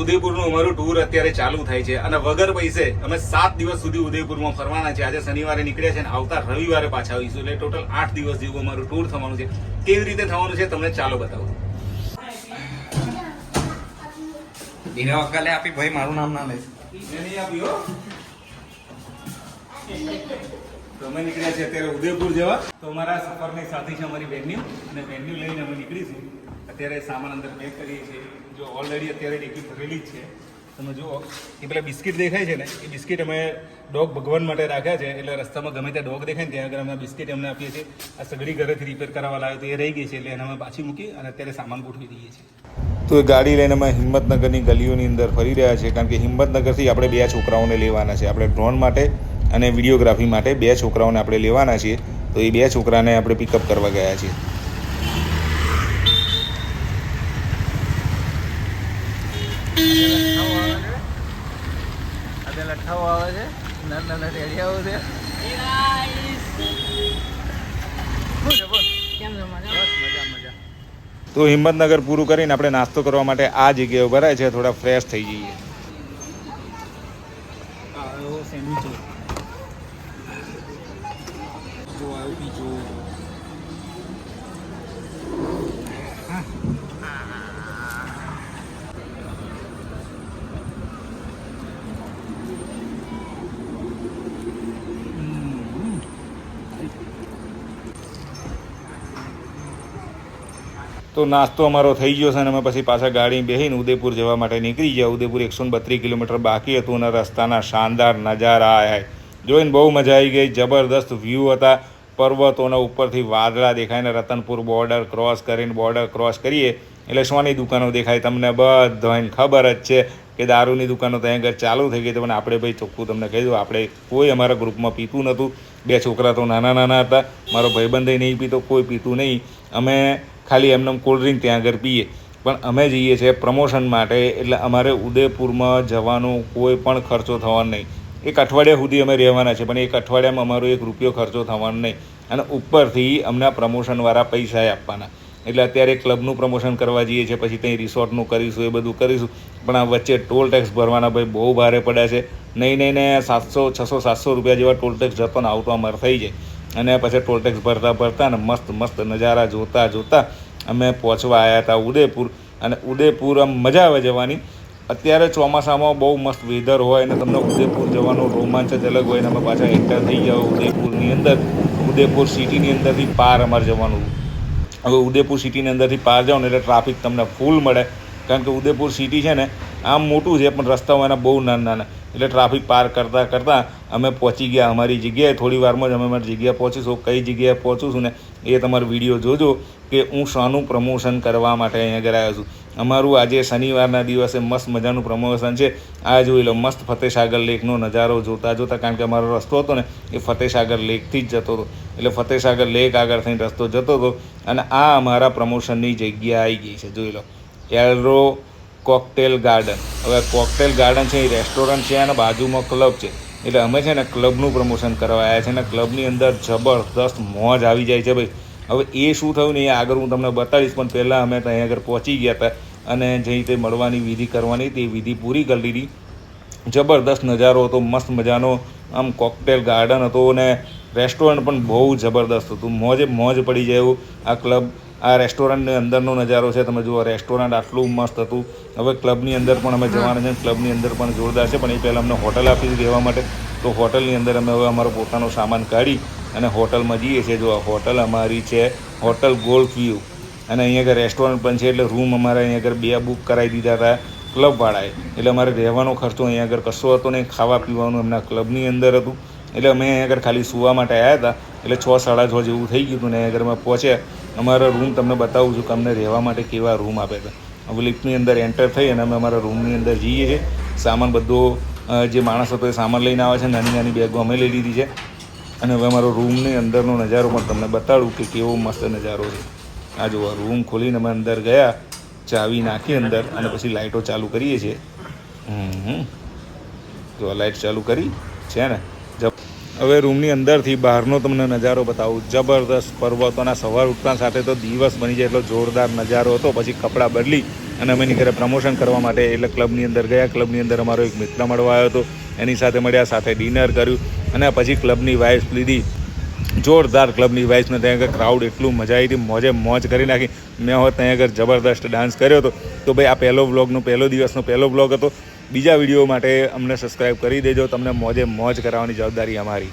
ઉદયપુરનું અમારું ટૂર અત્યારે ચાલુ થાય છે અને વગર પૈસે અમે સાત દિવસ સુધી ઉદયપુરમાં ફરવાના છે. આજે શનિવારે નીકળ્યા છે અને આવતા રવિવારે પાછા આવીશું. એટલે ટોટલ આઠ દિવસ જેવું અમારું ટૂર થવાનું છે. કેવી રીતે થવાનું છે તમને ચાલો બતાવું. એને વકાલે આપી ભાઈ મારું નામ ના લેશે તો અમે નીકળ્યા છે અત્યારે ઉદયપુર જવા. તો અમારા સફરની સાથી છે અમારી વેન્યુ અને વેન્યુ લઈને અમે નીકળીશું. અત્યારે સામાન અંદર પેક કરીએ છીએ. જો ઓલરેડી અત્યારે ટિકિટ ભરેલી જ છે. તમે જુઓ, એ પેલા બિસ્કિટ દેખાય છે ને, એ બિસ્કિટ અમે ડોગ ભગવાન માટે રાખ્યા છે. એટલે રસ્તામાં ગમે ત્યાં ડોગ દેખાય ને, ત્યાં આગળ અમે બિસ્કિટ એમને આપીએ છીએ. આ સગડી ઘરેથી રિપેર કરાવવા લાવ્યો તો એ રહી ગઈ છે, એટલે એને અમે પાછી મૂકી અને અત્યારે સામાન ગોઠવી દઈએ છીએ. તો એ ગાડી લઈને અમે હિંમતનગરની ગલીઓની અંદર ફરી રહ્યા છીએ, કારણ કે હિંમતનગરથી આપણે બે છોકરાઓને લેવાના છે. આપણે ડ્રોન માટે અને વિડીયોગ્રાફી માટે બે છોકરાઓને આપણે લેવાના છીએ. તો એ બે છોકરાને આપણે પિકઅપ કરવા ગયા છીએ. લઠ્ઠાઓ આવે છે. નાના નાના રેડિયાઓ છે. શું છે બોલ? કેમ છો મજા બસ મજા મજા. તો હિંમતનગર પૂરું કરીને આપણે નાસ્તો કરવા માટે આ જગ્યાએ ઊભા છે થોડા ફ્રેશ થઈ જઈએ. સેન્ડવિચો જો આવ્યો પીજો તો નાસ્તો અમારો થઈ ગયો છે અને અમે પછી પાછા ગાડી બેસીને ઉદયપુર જવા માટે નીકળી ગયા. ઉદયપુર એકસો બત્રીસ કિલોમીટર બાકી હતું અને રસ્તાના શાનદાર નજારા આયા. જોઈને બહુ મજા આવી ગઈ. જબરદસ્ત વ્યૂ હતા. પર્વતોના ઉપરથી વાદળા દેખાય ને રતનપુર બોર્ડર ક્રોસ કરીને બોર્ડર ક્રોસ કરીએ એટલે સોની દુકાનો દેખાય તમને બધાને ખબર જ છે કે દારૂની દુકાનો ત્યાં આગળ ચાલુ થઈ ગઈ તો પણ આપણે ભાઈ ચોખ્ખું તમને કહી દઉં, આપણે કોઈ અમારા ગ્રુપમાં પીતું નહોતું. બે છોકરા તો નાના નાના હતા. મારો ભાઈબંધે નહીં પીતો, કોઈ પીતું નહીં. અમે ખાલી એમને કોલ્ડ ડ્રિંક ત્યાં આગળ પીએ. પણ અમે જઈએ છીએ પ્રમોશન માટે, એટલે અમારે ઉદયપુરમાં જવાનો કોઈ પણ ખર્ચો થવાનો નહીં. એક અઠવાડિયા સુધી અમે રહેવાના છે પણ એક અઠવાડિયામાં અમારો એક રૂપિયો ખર્ચો થવાનો નહીં. અને ઉપરથી અમને પ્રમોશનવાળા પૈસા આપવાના. એટલે અત્યારે ક્લબનું પ્રમોશન કરવા જઈએ છીએ, પછી ત્યાં રિસોર્ટનું કરીશું, એ બધું કરીશું. પણ આ વચ્ચે ટોલ ટેક્સ ભરવાના ભાઈ બહુ ભારે પડ્યા છે. નહીં નહીં, ને સાતસો, છસો, સાતસો રૂપિયા જેવા ટોલ ટેક્સ જતો ને આવતો અમારે થઈ જાય. અને પછી ટોલ ટેક્સ ભરતા ભરતા ને મસ્ત મસ્ત નજારા જોતા જોતા અમે પહોંચવા આવ્યા હતા ઉદયપુર અને ઉદયપુર આમ મજા આવે જવાની. અત્યારે ચોમાસામાં બહુ મસ્ત વેધર હોય અને તમને ઉદયપુર જવાનો રોમાંચ જ અલગ હોય અને અમે પાછા એન્ટર થઈ જાઓ ઉદયપુરની અંદર. ઉદયપુર સિટીની અંદરથી પાર અમારે જવાનું. હવે ઉદયપુર સિટીની અંદરથી પાર જાઓ ને એટલે ટ્રાફિક તમને ફૂલ મળે. કારણ કે ઉદયપુર સિટી છે ને, આમ મોટું છે, પણ રસ્તાઓ એના બહુ નાના નાના. એટલે ટ્રાફિક પાર કરતાં કરતાં અમે પહોંચી ગયા અમારી જગ્યાએ. થોડી વારમાં જ અમે અમારી જગ્યાએ પહોંચીશું કઈ જગ્યાએ પહોંચીશું ને એ તમારો વીડિયો જોજો કે હું શાનું પ્રમોશન કરવા માટે અહીંયા આવ્યો છું. અમારું આજે શનિવારના દિવસે મસ્ત મજાનું પ્રમોશન છે. આ જોઈ લો મસ્ત ફતેસાગર લેકનો નજારો જોતા જોતા, કારણ કે અમારો રસ્તો હતો ને એ ફતેસાગર લેકથી જ જતો હતો. એટલે ફતેસાગર લેક આગળ થઈને રસ્તો જતો હતો અને આ અમારા પ્રમોશનની જગ્યા આવી ગઈ છે. જોઈ લો. એલરો કોકટેલ ગાર્ડન. હવે કોકટેલ ગાર્ડન છે, એ રેસ્ટોરન્ટ છે અને બાજુમાં ક્લબ છે. એટલે અમે છે ને ક્લબનું પ્રમોશન કરવા આવ્યા છે ને ક્લબની અંદર જબરદસ્ત મોજ આવી જાય છે ભાઈ. હવે એ શું થયું ને એ આગળ હું તમને બતાવીશ, પણ પહેલાં અમે ત્યાં આગળ પહોંચી ગયા હતા અને જે રીતે મળવાની વિધિ કરવાની એ વિધિ પૂરી કરી લીધી. જબરદસ્ત નજારો હતો, મસ્ત મજાનો. આમ કોકટેલ ગાર્ડન હતો અને રેસ્ટોરન્ટ પણ બહુ જબરદસ્ત હતું. મોજે મોજ પડી જાય એવું. આ ક્લબ આ રેસ્ટોરન્ટની અંદરનો નજારો છે. તમે જુઓ રેસ્ટોરન્ટ આટલું મસ્ત હતું. હવે ક્લબની અંદર પણ અમે જવાના છે ક્લબની અંદર પણ જોરદાર છે. પણ એ પહેલાં અમને હોટલ આપી રહેવા માટે. તો હોટલની અંદર અમે હવે અમારો પોતાનો સામાન કાઢી અને હોટલમાં જઈએ છીએ. જો હોટલ અમારી છે હોટલ ગોલ્ફ વ્યૂ અને અહીંયા આગળ રેસ્ટોરન્ટ પણ છે. એટલે રૂમ અમારે અહીંયા આગળ બે બુક કરાવી દીધા હતા ક્લબવાળાએ એટલે અમારે રહેવાનો ખર્ચો અહીંયા આગળ કશો હતો નહીં. ખાવા પીવાનું એમના ક્લબની અંદર હતું. એટલે અમે આગળ ખાલી સુવા માટે આવ્યા હતા. એટલે છ સાડા છ જેવું થઈ ગયું હતું ને અહીંયા આગળ પહોંચ્યા. અમારા રૂમ તમને બતાવું છું કે અમને રહેવા માટે કેવા રૂમ આપે હતા હવે લિફ્ટની અંદર એન્ટર થઈ અને અમે અમારા રૂમની અંદર જઈએ છીએ. સામાન બધો જે માણસ હતો એ સામાન લઈને આવે છે. નાની નાની બેગો અમે લઈ લીધી છે. અને હવે અમારો રૂમની અંદરનો નજારો પણ તમને બતાડું કે કેવો મસ્ત નજારો છે. આ જુઓ રૂમ ખોલીને અમે અંદર ગયા. ચાવી નાખી અંદર અને પછી લાઇટો ચાલુ કરીએ છીએ. હમ. જો લાઇટ ચાલુ કરી, છે ને? હવે રૂમની અંદરથી બહારનો તમને નજારો બતાવું. જબરદસ્ત પર્વતોના સવાર ઉઠતા સાથે તો દિવસ બની જાય એટલો જોરદાર નજારો હતો. પછી કપડાં બદલી અને અમે એની ઘરે પ્રમોશન કરવા માટે એટલે ક્લબની અંદર ગયા. ક્લબની અંદર અમારો એક મિત્ર મળવા આવ્યો હતો. એની સાથે મળ્યા, સાથે ડિનર કર્યું અને પછી ક્લબની વાઇફ લીધી. જોરદાર ક્લબની વાઇસને ત્યાં આગળ ક્રાઉડ એટલું મજા આવી હતી. મોજે મોજ કરી નાખી. મેં હોત ત્યાં આગળ જબરદસ્ત ડાન્સ કર્યો હતો. તો ભાઈ આ પહેલો બ્લોગનો પહેલો દિવસનો પહેલો બ્લોગ હતો. બીજા વીડિયો માટે અમને સબસ્ક્રાઈબ કરી દેજો. તમને મોજે મોજ કરાવવાની જવાબદારી અમારી.